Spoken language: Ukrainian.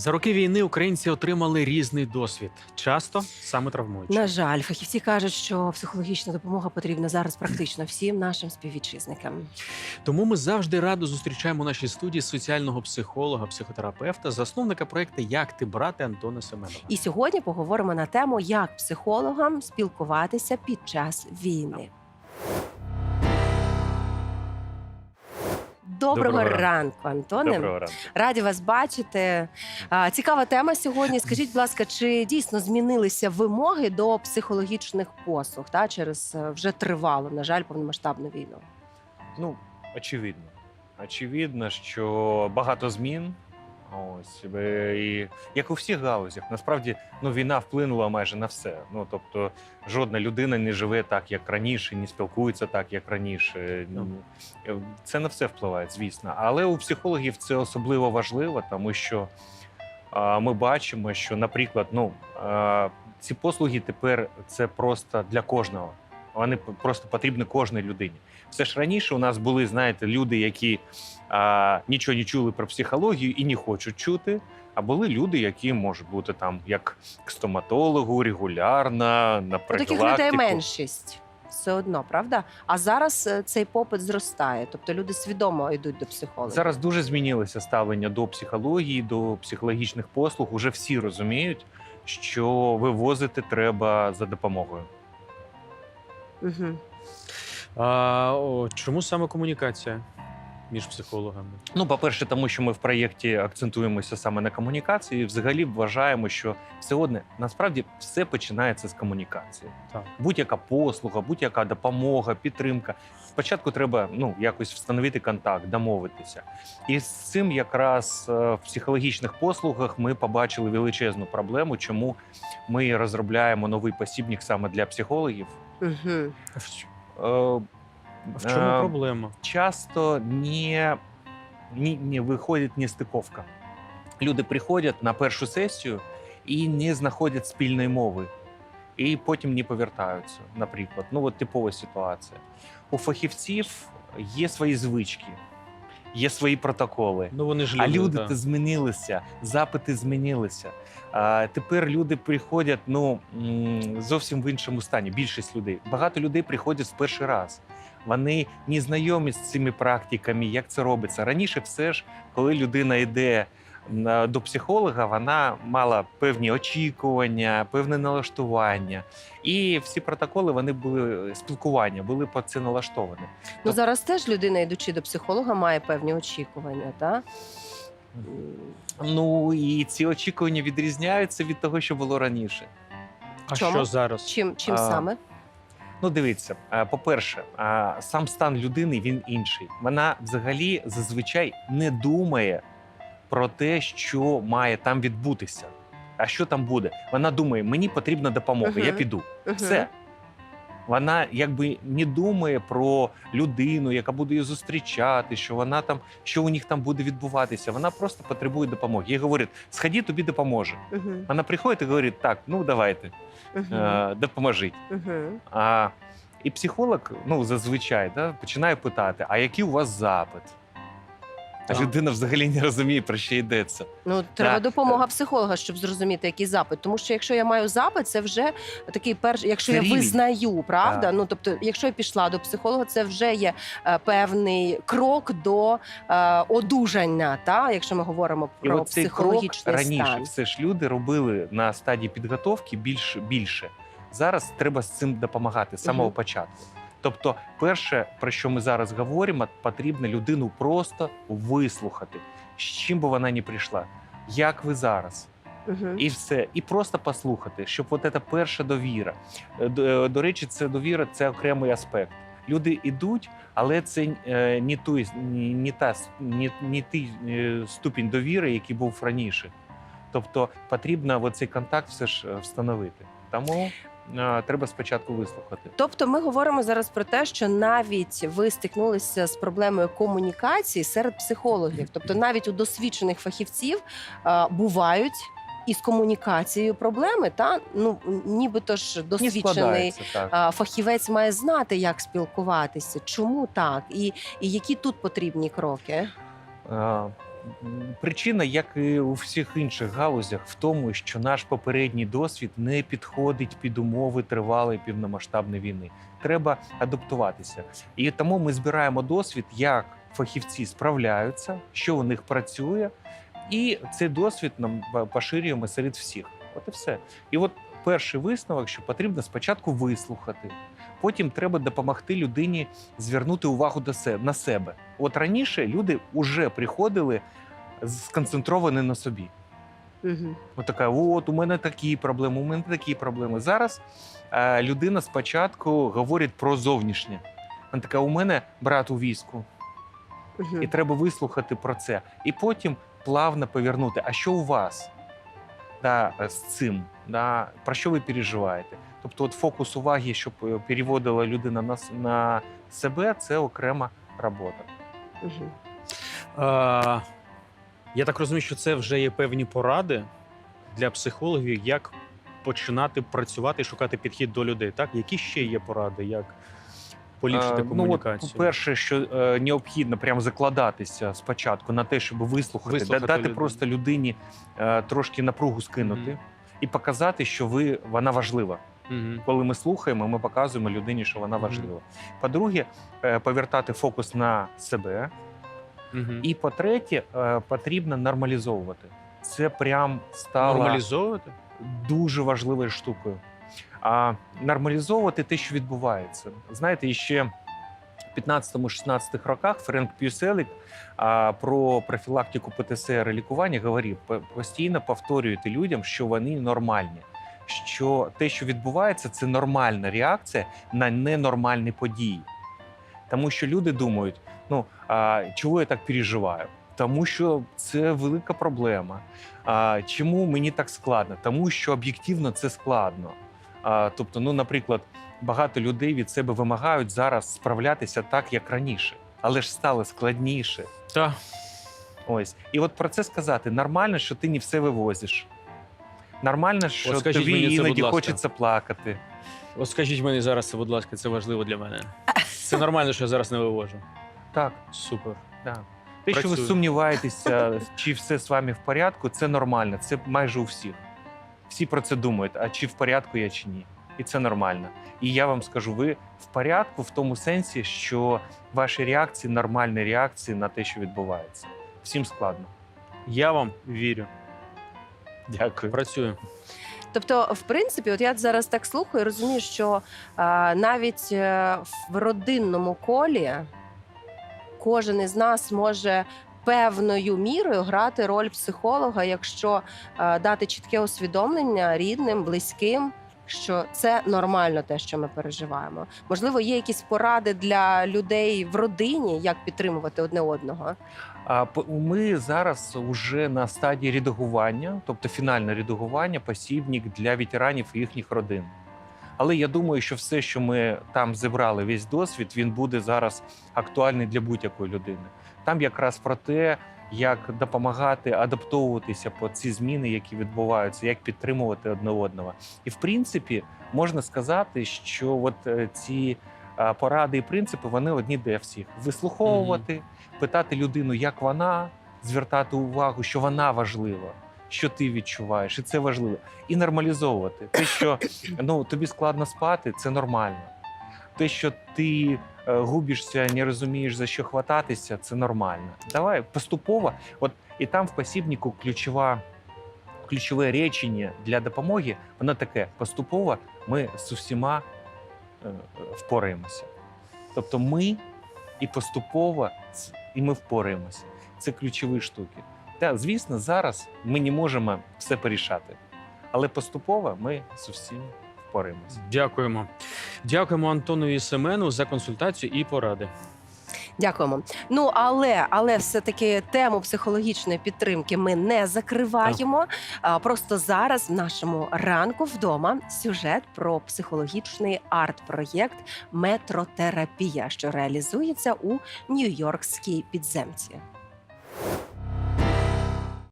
За роки війни українці отримали різний досвід, часто саме травмуючи. На жаль, фахівці кажуть, що психологічна допомога потрібна зараз практично всім нашим співвітчизникам. Тому ми завжди радо зустрічаємо у нашій студії соціального психолога, психотерапевта, засновника проекту Як ти брати Антона Семенова. І сьогодні поговоримо на тему, як психологам спілкуватися під час війни. Доброго, Доброго ранку. Антоне. Доброго ранку. Раді вас бачити. А, Цікава тема сьогодні. Скажіть, будь ласка, чи дійсно змінилися вимоги до психологічних послуг та через е, вже тривалу, на жаль, повномасштабну війну? Ну, очевидно. Очевидно, що багато змін. Ось і як у всіх галузях, насправді ну війна вплинула майже на все. Ну тобто, жодна людина не живе так, як раніше, не спілкується так, як раніше. Ну. Е, Це на все впливає, звісно. Але у психологів це особливо важливо, тому що а, ми бачимо, що, наприклад, ну а, ці послуги тепер це просто для кожного. Вони просто потрібні кожній людині. Все ж раніше у нас були, знаєте, люди, які а, нічого не чули про психологію і не хочуть чути. А були люди, які можуть бути там як к стоматологу регулярно, на Ну, профілактику. таких людей меншість. Все одно, правда? А зараз е, цей попит зростає, тобто люди свідомо йдуть до психолога. Зараз дуже змінилося ставлення до психології, до психологічних послуг. Уже всі розуміють, що вивозити треба за допомогою. Угу. А, о, чому саме комунікація між психологами? Ну, по-перше, тому що ми в проєкті акцентуємося саме на комунікації. І взагалі вважаємо, що все одне насправді все починається з комунікації. Так. Будь-яка послуга, будь-яка допомога, підтримка. Спочатку треба ну якось встановити контакт, домовитися. І з цим якраз е, в психологічних послугах ми побачили величезну проблему, чому ми розробляємо новий посібник саме для психологів. Угу. А в, ч- Е, в чому е, проблема? часто не, не, не виходить нестиковка. Люди приходять на першу сесію і не знаходять спільної мови, і потім не повертаються. Наприклад, ну от типова ситуація. У фахівців є свої звички, є свої протоколи. Ну вони ж А люди то змінилися, запити змінилися. А тепер люди приходять ну зовсім в іншому стані. Більшість людей. Багато людей приходять в перший раз. Вони не знайомі з цими практиками, як це робиться. Раніше, все ж, коли людина йде до психолога, вона мала певні очікування, певне налаштування. І всі протоколи вони були спілкування, були по це налаштовані. Ну зараз теж людина, йдучи до психолога, має певні очікування, так? Ну і ці очікування відрізняються від того, що було раніше. А чому? що зараз? Чим, чим А, саме? Ну, дивіться, по-перше, сам стан людини він інший. Вона взагалі зазвичай не думає про те, що має там відбутися. А що там буде? Вона думає, мені потрібна допомога, я Мгм. піду. Мгм. Все. Вона якби не думає про людину, яка буде її зустрічати, що вона там, що у них там буде відбуватися. Вона просто потребує допомоги. Їй говорять, сходи, тобі допоможе. Мгм. Вона приходить і говорить: так, ну давайте, Мгм. е, допоможіть. Мгм. А, і психолог, ну зазвичай, да, починає питати: а який у вас запит? А людина взагалі не розуміє, про що йдеться. Ну, треба Так, допомога психолога, щоб зрозуміти, який запит. Тому що якщо я маю запит, це вже такий перший, якщо Це я рівень. визнаю, правда? Так. Ну тобто, якщо я пішла до психолога, це вже є е, певний крок до е, одужання, та якщо ми говоримо І про от цей крок психологічний раніше стан. все ж люди робили на стадії підготовки більше більше. Зараз треба з цим допомагати з самого Мгм. початку. Тобто, перше, про що ми зараз говоримо, потрібно людину просто вислухати, з чим би вона не прийшла. Як ви зараз? Мгм. і все, і просто послухати, щоб от ця перша довіра. Е, До, до речі, це довіра це окремий аспект. Люди йдуть, але це е, не той, не, та не, не той е, ступінь довіри, який був раніше. Тобто потрібно оцей контакт все ж е, встановити. Тому е, треба спочатку вислухати. Тобто, ми говоримо зараз про те, що навіть ви стикнулися з проблемою комунікації серед психологів, тобто навіть у досвідчених фахівців е, бувають. Із комунікацією проблеми, та ну нібито ж досвідчений а, фахівець має знати, як спілкуватися. Чому так? І, і які тут потрібні кроки? Е, причина, як і у всіх інших галузях, в тому, що наш попередній досвід не підходить під умови тривалої півномасштабної війни. Треба адаптуватися. І тому ми збираємо досвід, як фахівці справляються, що у них працює, і цей досвід нам поширюємо серед всіх. От і все. І от перший висновок, що потрібно спочатку вислухати, потім треба допомогти людині звернути увагу до себе на себе. От раніше люди вже приходили сконцентровані на собі. Угу. От така, от у мене такі проблеми, у мене такі проблеми. Зараз е, людина спочатку говорить про зовнішнє. Вона така, у мене брат у війську, Угу. і треба вислухати про це. І потім плавно повернути. А що у вас да, з цим? Да, про що ви переживаєте? Тобто, от фокус уваги, щоб е, переводила людина на, на себе, це окрема робота. Угу. Е, я так розумію, що це вже є певні поради для психологів, як починати працювати і шукати підхід до людей. Так, які ще є поради, як поліпшити Е, комунікацію? Ну, от, перше, що е, необхідно прямо закладатися спочатку на те, щоб вислухати, Вислухати дати людину. просто людині е, трошки напругу скинути Мгм. і показати, що ви вона важлива. Мгм. Коли ми слухаємо, ми показуємо людині, що вона важлива. По-друге, е, повертати фокус на себе. Мгм. І по-третє, е, потрібно нормалізовувати. Це прям стало нормалізовувати. дуже важливою штукою. А нормалізовувати те, що відбувається. Знаєте, іще в 15-16 роках Френк Пюселік а, про профілактику ПТСР і лікування говорив: постійно повторюйте людям, що вони нормальні. Що те, що відбувається, це нормальна реакція на ненормальні події. Тому що люди думають: ну а, чого я так переживаю? Тому що це велика проблема. А, чому мені так складно? Тому що об'єктивно це складно. А, тобто, ну, наприклад, багато людей від себе вимагають зараз справлятися так, як раніше, але ж стало складніше. Так. Ось. І от про це сказати: нормально, що ти не все вивозиш. Нормально, що скажіть тобі мені це, іноді ласка. хочеться плакати. От скажіть мені зараз, це, будь ласка, це важливо для мене. Це нормально, що я зараз не вивожу. Так, Супер. да. Те, що ви сумніваєтеся, чи все з вами в порядку, це нормально. Це майже у всіх. Всі про це думають, а чи в порядку я чи ні. І це нормально. І я вам скажу, ви в порядку в тому сенсі, що ваші реакції нормальні реакції на те, що відбувається. Всім складно. Я вам вірю. Дякую. Працюю. Тобто, в принципі, от я зараз так слухаю, і розумію, що а, навіть е, в родинному колі кожен із нас може певною мірою грати роль психолога, якщо е, дати чітке усвідомлення рідним, близьким. Що це нормально, те, що ми переживаємо. Можливо, є якісь поради для людей в родині, як підтримувати одне одного. Ми зараз вже на стадії редагування, тобто фінальне редагування, посібник для ветеранів і їхніх родин. Але я думаю, що все, що ми там зібрали, весь досвід, він буде зараз актуальний для будь-якої людини. Там якраз про те, як допомагати адаптовуватися по ці зміни, які відбуваються, як підтримувати одне одного. І в принципі, можна сказати, що от е, ці поради і принципи вони одні для всіх: вислуховувати, питати людину, як вона, звертати увагу, що вона важлива, що ти відчуваєш, і це важливо. І нормалізовувати те, що ну тобі складно спати, це нормально. Те, що ти е, губишся, не розумієш за що хвататися, це нормально. Давай поступово. От і там в посібнику ключова. Ключове речення для допомоги, воно таке: поступово ми з усіма е, впораємося. Тобто ми і поступово і ми впораємося. Це ключові штуки. Та, звісно, зараз ми не можемо все порішати, але поступово ми з усім впораємося. Дякуємо. Дякуємо Антонові Семену за консультацію і поради. Дякуємо. Ну але але все-таки тему психологічної підтримки ми не закриваємо. А, просто зараз в нашому ранку вдома сюжет про психологічний арт-проєкт Метротерапія, що реалізується у Нью-Йоркській підземці.